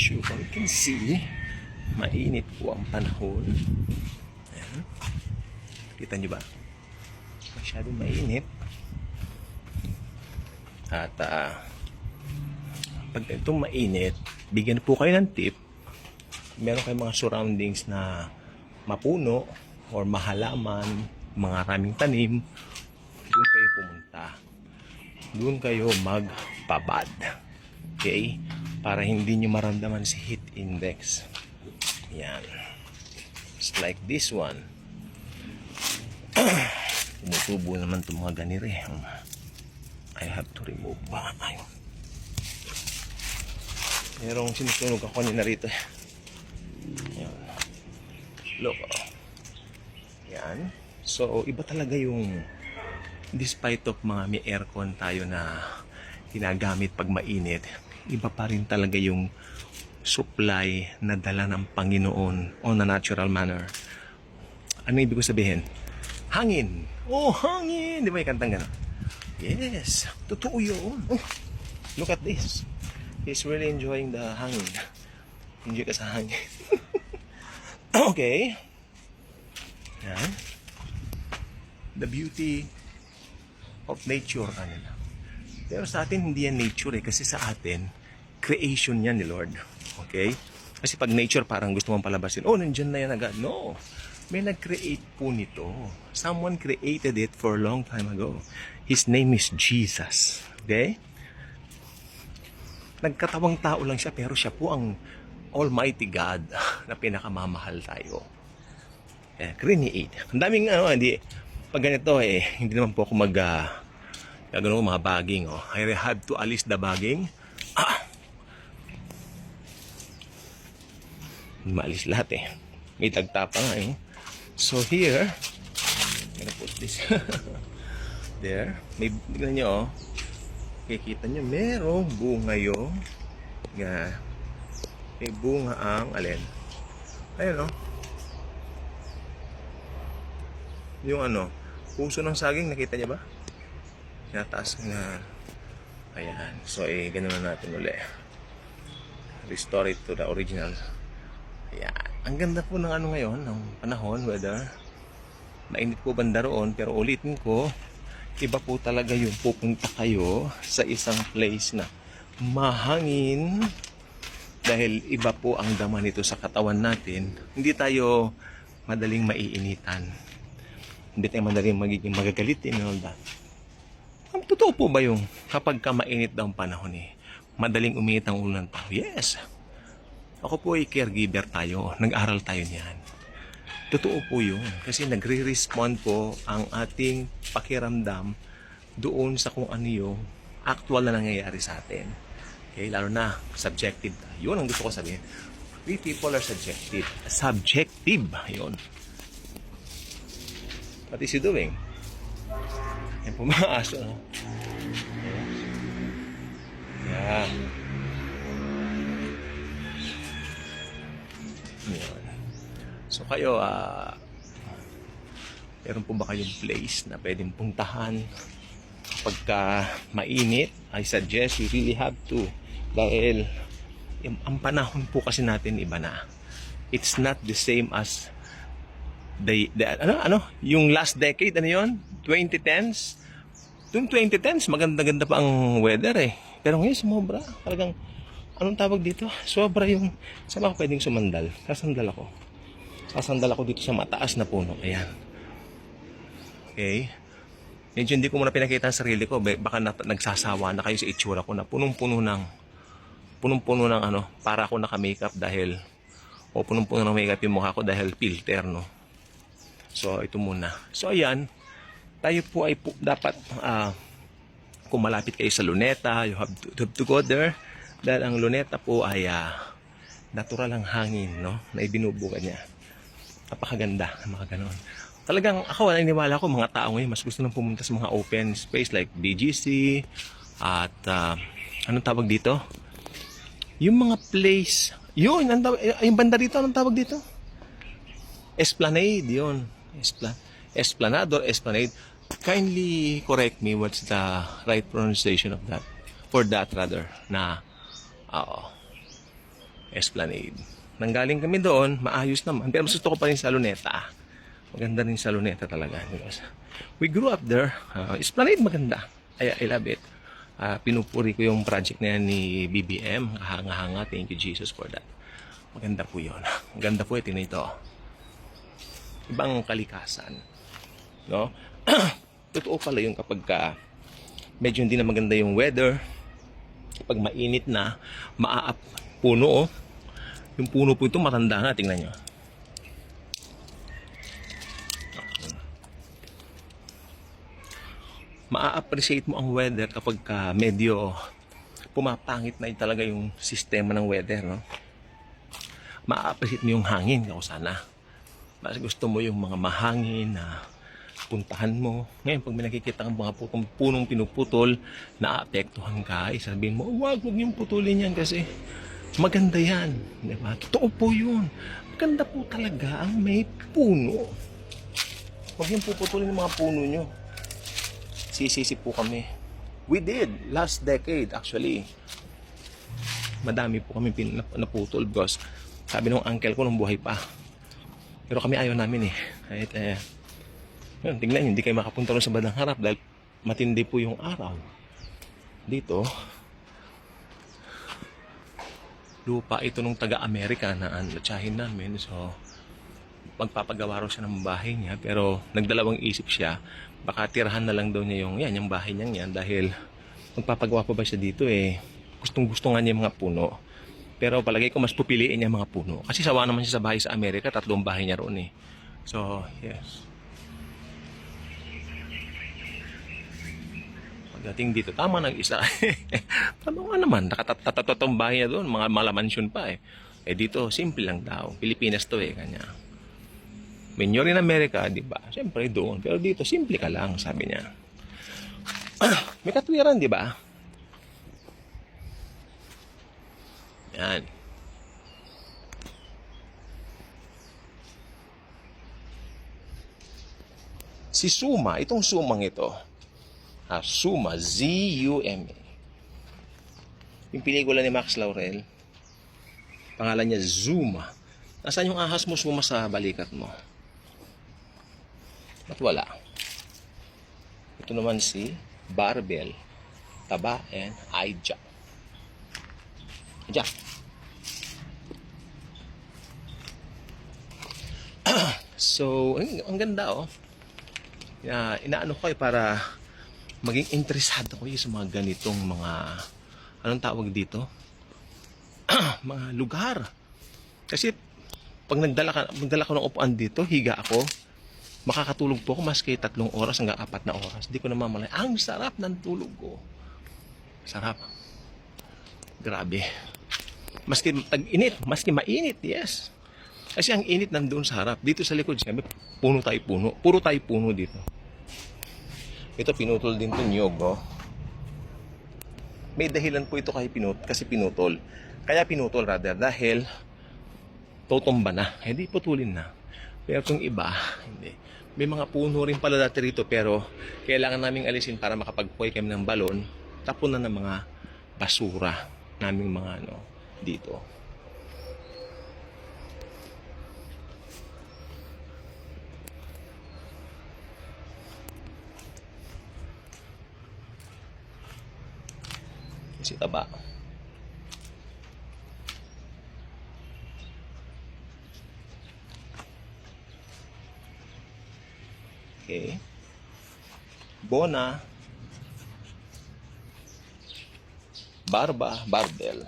As you can see, mainit po ang panahon. Ayan. Kita nyo ba? Masyadong mainit. At ah, pag itong mainit, bigyan po kayo ng tip. Meron kayong mga surroundings na mapuno or mahalaman, mga raming tanim, doon kayo pumunta. Doon kayo magpabad. Okay? Para hindi nyo maramdaman si heat index. Yan. Just like this one. Tumutubo naman itong mga ganire. I have to remove ba? Ayun. Merong sinusunog ako nila rito. Yan. Look. oh. Yan. So, iba talaga yung despite of mga may aircon tayo na ginagamit pag mainit, iba pa rin talaga yung supply na dala ng Panginoon on a natural manner. Ano ibig ko sabihin? Hangin. Oh, hangin. Di ba yung kantang gano'n? Yes. Totoo yun. Oh, look at this. He's really enjoying the hangin. Enjoy ka sa hangin. okay. Yan. The beauty of nature kanila. Pero sa atin, hindi yan nature eh. Kasi sa atin, creation yan ni Lord. Okay? Kasi pag nature, parang gusto mong palabasin, oh, nandyan na yan agad. No. May nag-create po nito. Someone created it for a long time ago. His name is Jesus. Okay? Nagkatawang tao lang siya, pero siya po ang Almighty God na pinakamamahal tayo. Eh, create. Ang daming ano, hindi, pag ganito eh, hindi naman po ako mag, uh, gagano mga bagging. Oh. I have to alis the bagging. Ah! Hindi maalis lahat eh. May tagta pa nga eh. So here, I'm gonna put this. There. May, tignan nyo oh. Kikita nyo, merong bunga yung nga, may bunga ang alin. Ayun oh. Yung ano, puso ng saging, nakita niya ba? Tinataas na. Ayan. So, eh, ganun na natin uli. Restore it to the original. Ayan. Ang ganda po ng ano ngayon, ng panahon, weather. Mainit po banda roon, pero ulitin ko, iba po talaga yung pupunta kayo sa isang place na mahangin dahil iba po ang dama nito sa katawan natin. Hindi tayo madaling maiinitan. Hindi tayo madaling magiging magagalitin and all that. Ang totoo po ba yung kapag ka mainit daw ang panahon eh, madaling uminit ang ulo ng tao? Yes. Ako po ay caregiver tayo. Nag-aral tayo niyan. Totoo po yun. Kasi nagre-respond po ang ating pakiramdam doon sa kung ano yung actual na nangyayari sa atin. Okay, lalo na subjective. Yun ang gusto ko sabihin. We people are subjective. Subjective. Yun. What is he doing? Yan po mga aso. No? Yan. Yan. So kayo, ah, meron po ba kayong place na pwedeng puntahan pagka mainit? I suggest you really have to. Dahil yung- ang panahon po kasi natin iba na. It's not the same as the, the ano ano yung last decade ano yon 2010s yung 2010s maganda-ganda pa ang weather eh pero ngayon sumobra talagang anong tawag dito? Sobra yung saan ako pwedeng sumandal? Sasandal ako. Sasandal ako dito sa mataas na puno. Ayan. Okay. Medyo hindi ko muna pinakita ang sarili ko. Baka na, nagsasawa na kayo sa itsura ko na punong-puno ng punong-puno ng ano para ako naka-makeup dahil o punong-puno ng makeup yung mukha ko dahil filter no? So, ito muna. So, ayan. Tayo po ay po, dapat, ah, kung malapit kayo sa Luneta, you have to, have to go there. Dahil ang Luneta po ay ah, natural ang hangin, no? Na ibinubuga niya. Napakaganda, mga ganon. Talagang ako, naniniwala ko, mga tao ngayon, mas gusto nang pumunta sa mga open space like BGC, at ah, anong tawag dito? Yung mga place, yun, ang tawag, yung banda dito, anong tawag dito? Esplanade, yun. Espla Esplanade or Esplanade. Kindly correct me what's the right pronunciation of that. For that rather, na, oo. Esplanade. Nanggaling kami doon, maayos naman. Pero mas gusto ko pa rin sa Luneta. Maganda rin sa Luneta talaga. We grew up there. Uh, Esplanade maganda. I, I love it. Ah, pinupuri ko yung project na yan ni BBM. Kahanga-hanga. Thank you Jesus for that. Maganda po yun. Maganda po ito nito. Ibang kalikasan. No? Totoo pala yung kapag ka medyo hindi na maganda yung weather, pag mainit na, maaap puno oh. Yung puno po ito matanda na, tingnan nyo. Ma-appreciate mo ang weather kapag ka medyo pumapangit na talaga yung sistema ng weather, no? Ma-appreciate mo yung hangin, ako sana. Mas gusto mo yung mga mahangin na puntahan mo. Ngayon, pag may nakikita kang mga putong punong pinuputol, naapektuhan ka, eh, sabihin mo, wag, wag yung putulin yan kasi maganda yan. Di ba? Totoo po yun. Maganda po talaga ang may puno. Huwag yung puputulin ng mga puno nyo. Sisisi po kami. We did last decade actually. Madami po kami pin- nap- naputol because sabi ng uncle ko nung buhay pa. Pero kami ayaw namin eh. Kahit eh, yun, tingnan nyo, hindi kayo makapunta rin sa bandang harap dahil matindi po yung araw. Dito, lupa ito nung taga-Amerika na anlatsahin namin. So, magpapagawa raw siya ng bahay niya pero nagdalawang isip siya baka tirahan na lang daw niya yung yan yung bahay niya yan dahil magpapagawa pa ba siya dito eh gustong gusto nga niya yung mga puno pero palagay ko mas pupiliin niya mga puno kasi sawa naman siya sa bahay sa Amerika tatlong bahay niya roon eh so yes Pagdating dito, tama ng isa. tama nga naman, nakatatatotong bahay niya doon, mga malamansyon pa eh. Eh dito, simple lang daw. Pilipinas to eh, kanya. When you're in America, di ba? Siyempre doon. Pero dito, simple ka lang, sabi niya. May katwiran, di ba? Yan. Si Suma, itong Sumang ito, Suma, Z-U-M-A. Yung pelikula ni Max Laurel, pangalan niya Zuma. Nasaan yung ahas mo Suma sa balikat mo? Ba't wala? Ito naman si Barbell, Taba, and Aija. Aija. so, ang, ang ganda oh. Ya, inaano ko eh para maging interesado ko eh sa mga ganitong mga anong tawag dito? mga lugar. Kasi pag nagdala ka, magdala ko ng upuan dito, higa ako, makakatulog po ako maski tatlong oras hanggang apat na oras. Hindi ko namamalay. Ang sarap ng tulog ko. Sarap. Grabe. Maski tag-init, maski mainit, yes. Kasi ang init nandoon sa harap. Dito sa likod, sabi, puno tayo puno. Puro tayo puno dito. Ito, pinutol din to niyog, oh. May dahilan po ito kay pinut kasi pinutol. Kaya pinutol rather dahil totomba na. Hindi putulin na. Pero kung iba, hindi. May mga puno rin pala dati rito pero kailangan naming alisin para makapagpuay kami ng balon. Tapon na ng mga basura naming mga ano dito. Si Taba. Okay. Bona. Barba, Barbel.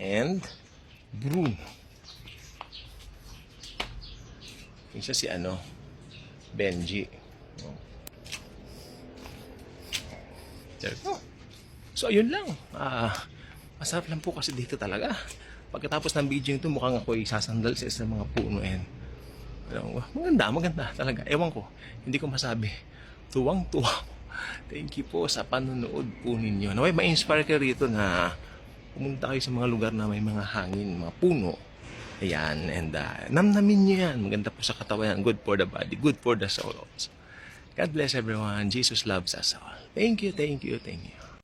And Bruno. Yung isa si ano, Benji. Oh. There go. So, ayun lang. Ah, masarap lang po kasi dito talaga. Pagkatapos ng video nito, mukhang ako sasandal sa isang mga puno and ano, maganda, maganda talaga. Ewan ko, hindi ko masabi. Tuwang-tuwa. Thank you po sa panonood po ninyo. Naway, ma-inspire kayo rito na pumunta kayo sa mga lugar na may mga hangin, mga puno. Ayan, and uh, namnamin nyo yan. Maganda po sa katawan yan. Good for the body, good for the soul also. God bless everyone. Jesus loves us all. Thank you, thank you, thank you.